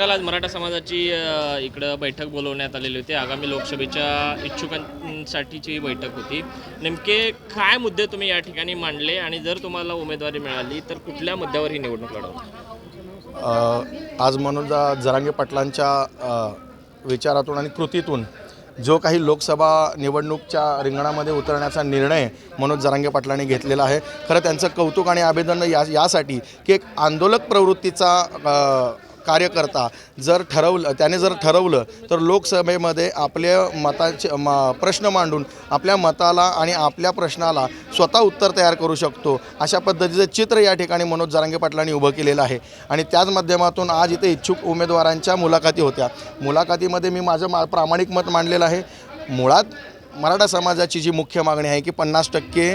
सांगाल आज मराठा समाजाची इकडं बैठक बोलवण्यात आलेली होती. आगामी लोकसभेच्या इच्छुकांसाठीची बैठक होती. नेमके काय मुद्दे तुम्ही या ठिकाणी मांडले? आणि जर तुम्हाला उमेदवारी मिळाली तर कुठल्या मुद्द्यावर ही निवडणूक लढवली आज मनोजा जरांगे पाटलांच्या विचारातून आणि कृतीतून जो काही लोकसभा निवडणूकच्या रिंगणामध्ये उतरण्याचा निर्णय मनोज जरांगे पाटलांनी घेतलेला आहे. खरं त्यांचं कौतुक आणि अभिनंदन या यासाठी की एक आंदोलक प्रवृत्तीचा कार्यकर्ता जर ठरवलं त्याने जर ठरवलं तर लोकसभेमध्ये आपल्या मताचे म प्रश्न मांडून आपल्या मताला आणि आपल्या प्रश्नाला स्वतः उत्तर तयार करू शकतो. अशा पद्धतीचं चित्र या ठिकाणी मनोज जरांगे पाटलांनी उभं केलेलं आहे. आणि त्याच माध्यमातून आज इथे इच्छुक उमेदवारांच्या मुलाखती होत्या. मुलाखतीमध्ये मी माझं मा प्रामाणिक मत मांडलेलं आहे. मुळात मराठा समाजाची जी मुख्य मागणी आहे की पन्नास टक्के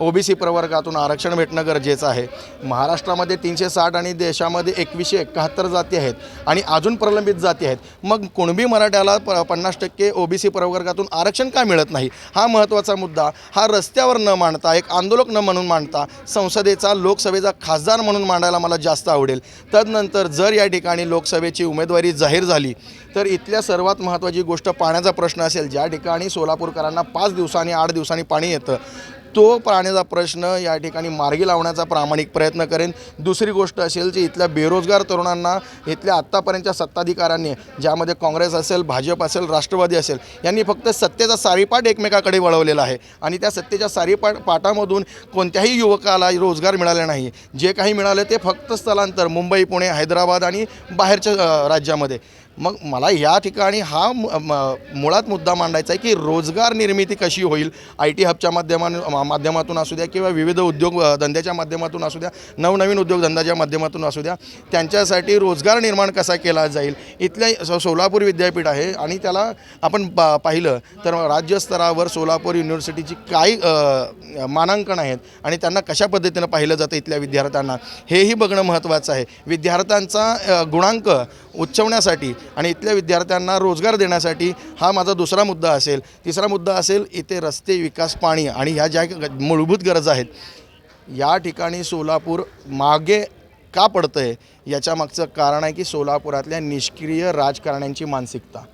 ओबीसी प्रवर्गातून आरक्षण भेटणं गरजेचं आहे. महाराष्ट्रामध्ये तीनशे साठ आणि देशामध्ये एकवीसशे एकाहत्तर जाती आहेत आणि अजून प्रलंबित जाती आहेत. मग कुणबी मराठ्याला प पन्नास टक्के ओबीसी प्रवर्गातून आरक्षण का मिळत नाही? हा महत्त्वाचा मुद्दा. हा रस्त्यावर न मांडता एक आंदोलक न म्हणून मांडता संसदेचा लोकसभेचा खासदार म्हणून मांडायला मला जास्त आवडेल. तदनंतर जर या ठिकाणी लोकसभेची उमेदवारी जाहीर झाली तर इथल्या सर्वात महत्त्वाची गोष्ट पाण्याचा प्रश्न असेल. ज्या ठिकाणी सोलापूरकरांना पाच दिवसांनी आठ दिवसांनी पाणी येतं तो पाण्याचा प्रश्न या ठिकाणी मार्गी लावण्याचा प्रामाणिक प्रयत्न करेन. दुसरी गोष्ट असेल जी इथल्या बेरोजगार तरुणांना इथल्या आत्तापर्यंतच्या सत्ताधिकाऱ्यांनी ज्यामध्ये काँग्रेस असेल भाजप असेल राष्ट्रवादी असेल यांनी फक्त सत्तेचा सारीपाट एकमेकाकडे वळवलेला आहे. आणि त्या सत्तेच्या सारीपाट पाटामधून कोणत्याही युवकाला रोजगार मिळाले नाही. जे काही मिळाले ते फक्त स्थलांतर मुंबई पुणे हैदराबाद आणि बाहेरच्या राज्यामध्ये. मग मला या ठिकाणी हा म- मुळात मुद्दा मांडायचा आहे की रोजगार निर्मिती कशी होईल? आय टी हबच्या माध्यमातून माध्यमातून असू द्या किंवा विविध उद्योग धंद्याच्या माध्यमातून असू द्या नवनवीन उद्योगधंद्याच्या माध्यमातून असू द्या त्यांच्यासाठी रोजगार निर्माण कसा केला जाईल? इथल्या सोलापूर विद्यापीठ आहे आणि त्याला आपण पा पाहिलं तर राज्यस्तरावर सोलापूर युनिव्हर्सिटीची काही मानांकन आहेत आणि त्यांना कशा पद्धतीनं पाहिलं जातं इथल्या विद्यार्थ्यांना? हेही बघणं महत्त्वाचं आहे. विद्यार्थ्यांचा गुणांक उच्चवण्यासाठी आणि इथल्या विद्यार्थ्यांना रोजगार देण्यासाठी हा माझा दुसरा मुद्दा असेल. तिसरा मुद्दा असेल इथे रस्ते विकास पाणी आणि ह्या ज्या ग- मूलभूत गरजा आहेत या ठिकाणी सोलापूर मागे का पडतं आहे याच्या मागचं कारण आहे की सोलापुरातल्या निष्क्रिय राजकारण्यांची मानसिकता.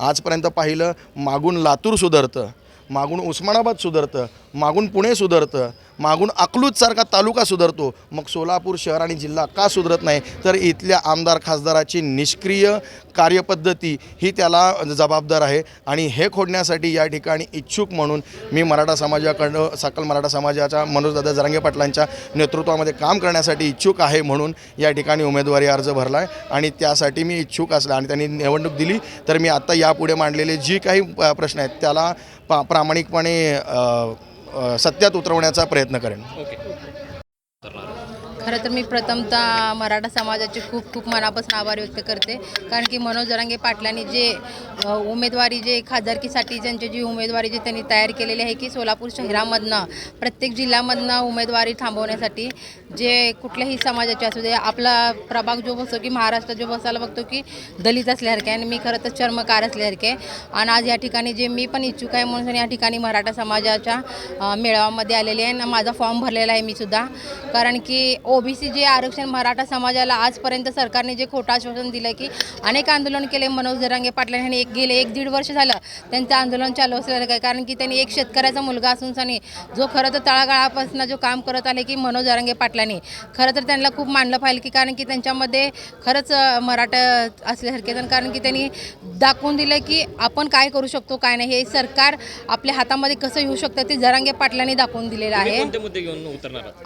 आजपर्यंत पाहिलं मागून लातूर सुधारतं मागून उस्मानाबाद सुधारतं मागून पुणे सुधारतं मागून अकलूजसारखा तालुका सुधारतो. मग सोलापूर शहर आणि जिल्हा का सुधरत नाही? तर इथल्या आमदार खासदाराची निष्क्रिय कार्यपद्धती ही त्याला जबाबदार आहे. आणि हे खोडण्यासाठी या ठिकाणी इच्छुक म्हणून मी मराठा समाजाकडं सकल मराठा समाजाच्या मनोजदादा जरांगे पाटलांच्या नेतृत्वामध्ये काम करण्यासाठी इच्छुक आहे म्हणून या ठिकाणी उमेदवारी अर्ज भरला आहे आणि त्यासाठी मी इच्छुक असला आणि त्यांनी निवडणूक दिली तर मी आत्ता यापुढे मांडलेले जी काही प्रश्न आहेत त्याला पा प्रामाणिकपणे सत्यात उतरवण्याचा प्रयत्न करेन. ओके. खरं तर मी प्रथमतः मराठा समाजाचे खूप खूप मनापासून आभार व्यक्त करते. कारण की मनोज जरांगे पाटलांनी जे उमेदवारी जे खासदारकीसाठी त्यांची जी उमेदवारी जी त्यांनी तयार केलेली आहे की सोलापूर शहरामधनं प्रत्येक जिल्ह्यामधनं उमेदवारी थांबवण्यासाठी जे कुठल्याही समाजाचे असू दे आपला प्रभाग जो बसतो की महाराष्ट्र जो बसायला बघतो की दलित असल्यासारखे आणि मी खरं तर चर्मकार असल्यासारखे. आणि आज या ठिकाणी जे मी पण इच्छुक आहे म्हणून या ठिकाणी मराठा समाजाच्या मेळाव्यामध्ये आलेले आहे. आणि माझा फॉर्म भरलेला आहे मी सुद्धा. कारण की ओबीसी जे आरक्षण मराठा समाजाला आजपर्यंत सरकारने जे खोटं आश्वासन दिलं की अनेक आंदोलन केले मनोज जरांगे पाटील यांनी एक गेले एक दीड वर्ष झालं त्यांचं आंदोलन चालू असलेलं काय? कारण की त्यांनी एक शेतकऱ्याचा मुलगा असून सनी जो खरं तर तळागाळापासून जो काम करत आले की मनोज जरांगे पाटलांनी खरं तर त्यांना खूप मानलं पाहिजे की कारण की त्यांच्यामध्ये खरंच मराठा असल्यासारखे कारण की त्यांनी दाखवून दिलं की आपण काय करू शकतो काय नाही. हे सरकार आपल्या हातामध्ये कसं येऊ शकतं ते जरांगे पाटलांनी दाखवून दिलेलं आहे.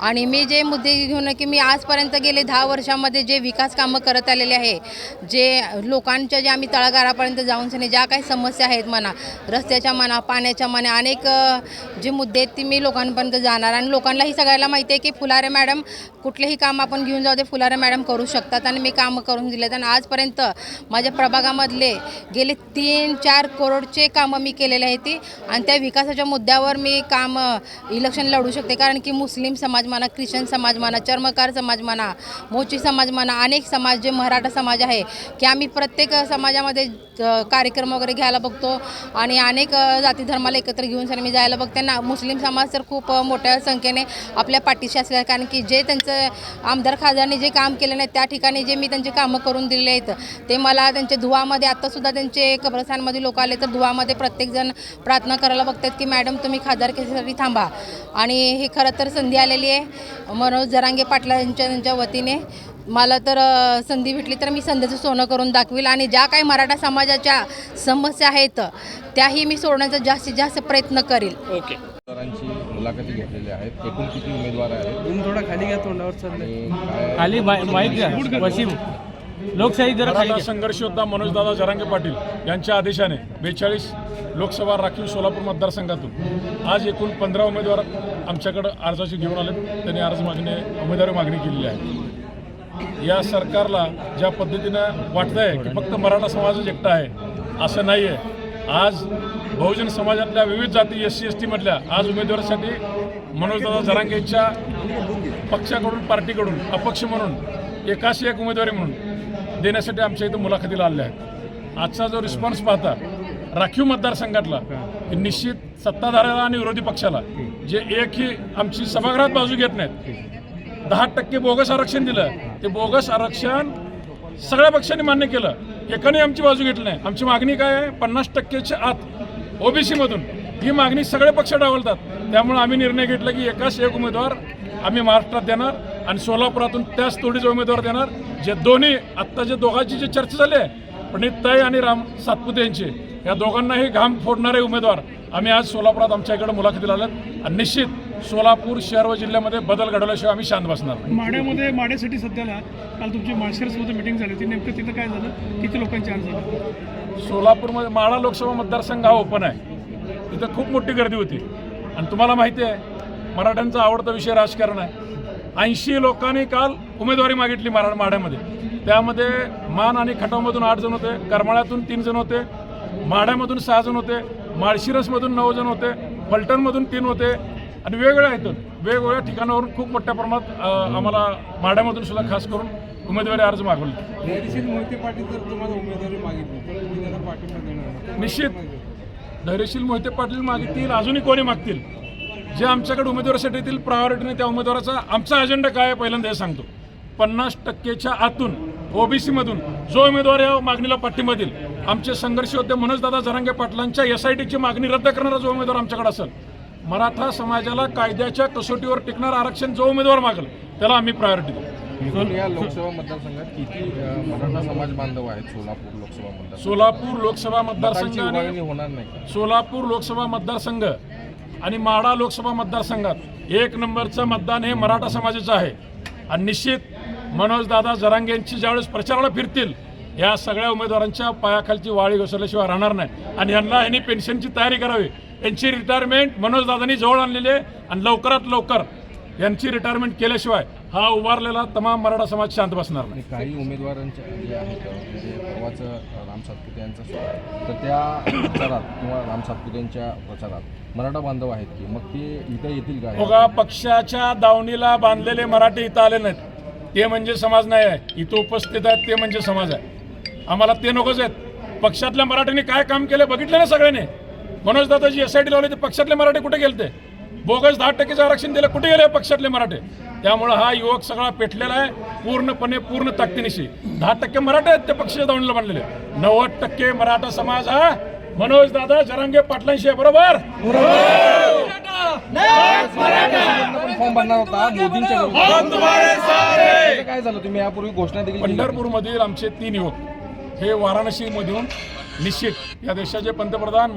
आणि मी जे मुद्दे घेऊन की मी आजपर्यंत गेले दहा वर्षामध्ये जे विकास कामं करत आलेले आहे जे लोकांच्या जे आम्ही तळागाळापर्यंत जाऊन ज्या काही समस्या आहेत म्हणा रस्त्याच्या म्हणा पाण्याच्या म्हणा अनेक जे मुद्दे आहेत ते मी लोकांपर्यंत जाणार. आणि लोकांनाही सगळ्याला माहिती आहे की फुलारे मॅडम कुठलेही काम आपण घेऊन जाऊ दे फुलारे मॅडम करू शकतात आणि मी कामं करून दिलेत. आणि आजपर्यंत माझ्या प्रभागामधले गेले तीन चार करोडचे कामं मी केलेले आहेत ती. आणि त्या विकासाच्या मुद्द्यावर मी काम इलेक्शन लढू शकते. कारण की मुस्लिम समाज म्हणा ख्रिश्चन समाज म्हणा चर्मकार समाज म्हणा मोची समाज म्हणा अनेक समाज जे मराठा समाज आहे की आम्ही प्रत्येक समाजामध्ये कार्यक्रम वगैरे घ्यायला बघतो. आणि अनेक जाती धर्माला एकत्र घेऊन सर मी जायला बघते. ना मुस्लिम समाज तर खूप मोठ्या संख्येने आपल्या पाठीशी असल्या कारण की जे त्यांचं आमदार खासदारांनी जे काम केलं नाही त्या ठिकाणी जे मी त्यांचे कामं करून दिलेले आहेत ते मला त्यांच्या धुवामध्ये आत्तासुद्धा त्यांचे कब्रस्थानमध्ये लोक आले तर धुवामध्ये प्रत्येकजण प्रार्थना करायला बघतात की मॅडम तुम्ही खासदारकीसाठी थांबा. आणि हे खरं तर संधी आलेली आहे. मनोज जरांगे पाटला यांच्या त्यांच्या वतीने मला तर संधी भेटली तर मी संधीचं सोनं करून दाखवील. आणि ज्या काही मराठा समाजाच्या समस्या आहेत त्याही मी सोडण्याचा जास्तीत जास्त प्रयत्न करील. ओके. मुलाखती घेतलेल्या आहेत. एकूण किती उमेदवार आहेत? तुम्ही थोडा खाली घ्या तोंडावर काय खाली माईक घ्या वसीम. लोकशाही जरा खाली मराठा घ्या. संघर्ष योद्धा मनोजदादा जरांगे पाटील यांच्या आदेशाने बेचाळीस लोकसभा राखीव सोलापूर मतदारसंघातून आज एकूण पंधरा उमेदवार आमच्याकडे अर्जाची घेऊन आले त्यांनी अर्ज मागणी उमेदवारी मागणी केलेली आहे. या सरकारला ज्या पद्धतीनं वाटतं आहे की फक्त मराठा समाजच एकटा आहे असं नाही आहे आज बहुजन समाजातल्या विविध जाती एस सी एस टीमधल्या आज उमेदवारासाठी मनोजदादा जरांगेच्या पक्षाकडून पार्टीकडून अपक्ष म्हणून एकाशी एक उमेदवारी म्हणून देण्यासाठी आमच्या इथं मुलाखतीला आल्या आहेत. आजचा जो रिस्पॉन्स पाहता राखीव मतदारसंघातला निश्चित सत्ताधाऱ्याला आणि विरोधी पक्षाला जे एकही आमची सभागृहात बाजू घेत नाहीत दहा टक्के बोगस आरक्षण दिलं ते बोगस आरक्षण सगळ्या पक्षांनी मान्य केलं. एकाने आमची बाजू घेतली नाही. आमची मागणी काय आहे? पन्नास टक्केच्या आत ओबीसीमधून ही मागणी सगळे पक्ष डावलतात. त्यामुळे आम्ही निर्णय घेतला की एकाच एक उमेदवार आम्ही महाराष्ट्रात देणार आणि सोलापुरातून त्याच तोडीचे उमेदवार देणार. जे दोन्ही आत्ता जे दोघांची जी चर्चा झाली आहे पंडित ताई आणि राम सातपुते यांचे या दोघांनाही घाम फोडणारे उमेदवार आम्ही आज सोलापुरात आमच्या इकडे मुलाखतीला आल्यात आणि निश्चित सोलापूर शहर व जिल्ह्यामध्ये बदल घडवल्याशिवाय आम्ही शांत बसणार नाही. माड्यामध्ये माड्यासाठी सध्याला काल तुमची माळशिरसमध्ये मिटिंग झाली होती. नेमकं तिथं काय झालं? किती लोकांची अर्ज झाली? सोलापूरमध्ये माळा लोकसभा मतदारसंघ हा ओपन आहे. तिथं खूप मोठी गर्दी होती. आणि तुम्हाला माहिती आहे मराठ्यांचा आवडता विषय राजकारण आहे. ऐंशी लोकांनी काल उमेदवारी मागितली मरा माढ्यामध्ये त्यामध्ये मान आणि खटावमधून आठ जण होते करमाळ्यातून तीन जण होते माढ्यामधून सहा जण होते माळशिरसमधून नऊ जण होते फलटणमधून तीन होते आणि वेगवेगळ्या आहेत. वेगवेगळ्या ठिकाणावरून खूप मोठ्या प्रमाणात आम्हाला माढ्यामधून सुद्धा खास करून उमेदवारी अर्ज मागवले मोहिते पाटील जर तुम्हाला उमेदवारी मागितली निश्चित. धैर्यशील मोहिते पाटील मागतील अजूनही कोणी मागतील? जे आमच्याकडे उमेदवारासाठी येतील प्रायोरिटीने त्या उमेदवाराचा आमचा अजेंडा काय आहे पहिल्यांदा हे सांगतो. पन्नास टक्केच्या आतून ओबीसीमधून जो उमेदवार या मागणीला पाठिंबा देईल आमचे संघर्ष होते मनोजदादा जरांगे पाटलांच्या एस आय टीची मागणी रद्द करणारा जो उमेदवार आमच्याकडे असेल. मराठा समाजाला कायद्याच्या कसोटीवर टिकणार आरक्षण जो उमेदवार मागेल त्याला आम्ही प्रायोरिटी देऊ. या लोकसभा मतदारसंघात किती मराठा समाज बांधव आहेत सोलापूर लोकसभा मतदारसंघात? सोलापूर लोकसभा मतदारसंघ होणार नाही सोलापूर लोकसभा मतदारसंघ आणि माढा लोकसभा मतदारसंघात एक नंबरचं मतदान हे मराठा समाजाचं आहे. आणि निश्चित मनोजदादा जरांगे यांची ज्यावेळेस प्रचाराला फिरतील या सगळ्या उमेदवारांच्या पायाखालची वाळी घसरल्याशिवाय राहणार नाही. आणि यांना यांनी पेन्शनची तयारी करावी. यांची रिटायरमेंट मनोजदादांनी जवळ आणलेली आहे आणि लवकरात लवकर यांची रिटायरमेंट केल्याशिवाय हा उभारलेला तमाम मराठा समाज शांत बसणार नाही. काही उमेदवारांच्या जे आहेत म्हणजे परवाचं अ, राम सातपुते यांचा तर त्या प्रचारात किंवा राम सातपुते यांच्या प्रचारात मराठा बांधव आहेत की? मग ते इथं येतील का? बघा पक्षाच्या दावणीला बांधलेले मराठी इथं आले नाहीत. ते म्हणजे समाज नाही आहे. इथं उपस्थित आहेत ते म्हणजे समाज आहे. आम्हाला ते नकोच आहेत. पक्षातल्या मराठ्यांनी काय काम केलं बघितलं ना सगळ्यांनी? मनोज दादाजी एस आय टी लावले ते पक्षातले मराठे कुठे गेले ते बोगस दहा टक्केचं आरक्षण दिलं कुठे गेले पक्षातले मराठे? त्यामुळं हा युवक सगळा पेटलेला आहे पूर्णपणे पूर्ण ताकदीनिशी. दहा टक्के मराठे आहेत ते पक्षाच्या दावणीला बांधलेले. नव्वद टक्के मराठा समाज हा मनोज दादा जरांगे पाटलांशी आहे बरोबर? पण फॉर्म भरणार होता मोदींच्या विरोधात. त्याचं काय झालं तुम्ही? यापूर्वी घोषणा देखील होती. पंढरपूरमधील आमचे तीन युवक. हे वाराणसीमधून निश्चित या देशाचे पंतप्रधान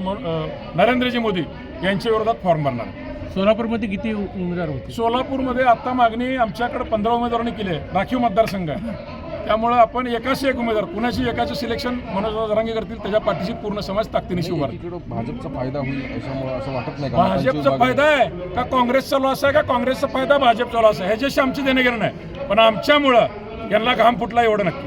नरेंद्रजी मोदी यांच्या विरोधात फॉर्म भरणार. सोलापूरमध्ये किती उमेदवार होते? सोलापूरमध्ये आता मागणी आमच्याकडे पंधरा उमेदवारांनी केली आहे राखीव मतदारसंघ आहे. त्यामुळं आपण एकाच एक उमेदवार कुणाची एकाचं सिलेक्शन मनोज जरांगे करतील त्याच्या पाठीशी पूर्ण समाज ताकदीनिशी उभार भाजपचा फायदा होईल असं वाटत नाही भाजपचा फायदा आहे का काँग्रेसचा लॉस आहे का? काँग्रेसचा फायदा भाजपचा लॉस आहे. ह्याच्याशी आमची देणं घेणं नाही पण आमच्यामुळं यांना घाम फुटला एवढं नक्की.